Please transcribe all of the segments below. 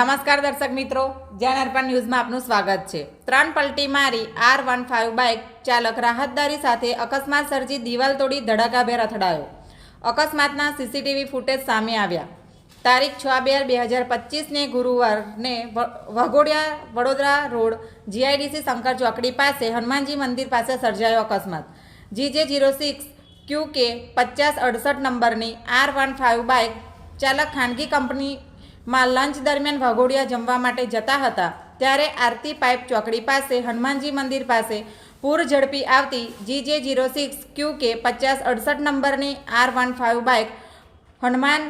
નમસ્કાર દર્શક મિત્રો જ્યાં અર્પણ ન્યૂઝમાં આપનું સ્વાગત છે. ત્રણ પલટી મારી આર વન ફાઇવ બાઇક ચાલક રાહતદારી સાથે અકસ્માત સર્જી દિવાલ તોડી ધડાકાભેર અથડાયો. અકસ્માતના સીસીટીવી ફૂટેજ સામે આવ્યા. તારીખ છ બે બે હજાર પચીસને ગુરુવારને વઘોડિયા વડોદરા રોડ જીઆઈડીસી શંકર ચોકડી પાસે હનુમાનજી મંદિર પાસે સર્જાયો અકસ્માત. જીજે જીરો સિક્સ ક્યુ કે પચાસ અડસઠ નંબરની આર વન ફાઇવ બાઇક ચાલક ખાનગી કંપનીમાં લંચ દરમિયાન ભગોડિયા જમવા માટે જતા હતા, ત્યારે આરતી પાઇપ ચોકડી પાસે, હનુમાનજી મંદિર પાસે પૂર ઝડપી આવતી જીજે જીરો સિક્સ ક્યુ કે પચાસ અડસઠ નંબરની R one five bike Hanuman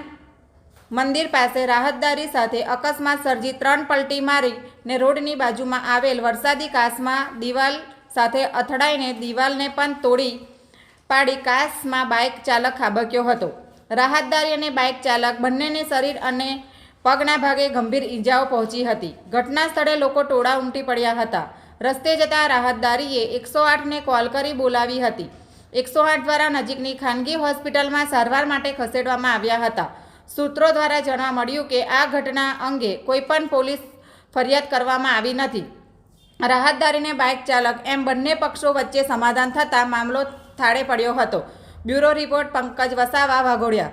મંદિર પાસે રાહતદારી સાથે અકસ્માત સર્જી ત્રણ પલટી મારીને રોડની બાજુમાં આવેલ વરસાદી કાસમાં દિવાલ સાથે અથડાઈને દિવાલને પણ તોડી પાડી કાસમાં બાઇક ચાલક ખાબક્યો હતો. રાહતદારી અને બાઇક ચાલક બંનેને શરીર અને પગના ભાગે ગંભીર ઈજાઓ પહોંચી હતી. ઘટના સ્થળે લોકો ટોળા ઉમટી પડ્યા હતા. રસ્તે જતા રાહતદારીએ એકસો આઠને કોલ કરી બોલાવી હતી. એકસો આઠ દ્વારા નજીકની ખાનગી હોસ્પિટલમાં સારવાર માટે ખસેડવામાં આવ્યા હતા. સૂત્રો દ્વારા જાણવા મળ્યું કે આ ઘટના અંગે કોઈપણ પોલીસ ફરિયાદ કરવામાં આવી નથી. રાહતદારીને બાઇક ચાલક એમ બંને પક્ષો વચ્ચે સમાધાન થતાં મામલો થાળે પડ્યો હતો. Bureau report Pankaj Vasava Waghodia.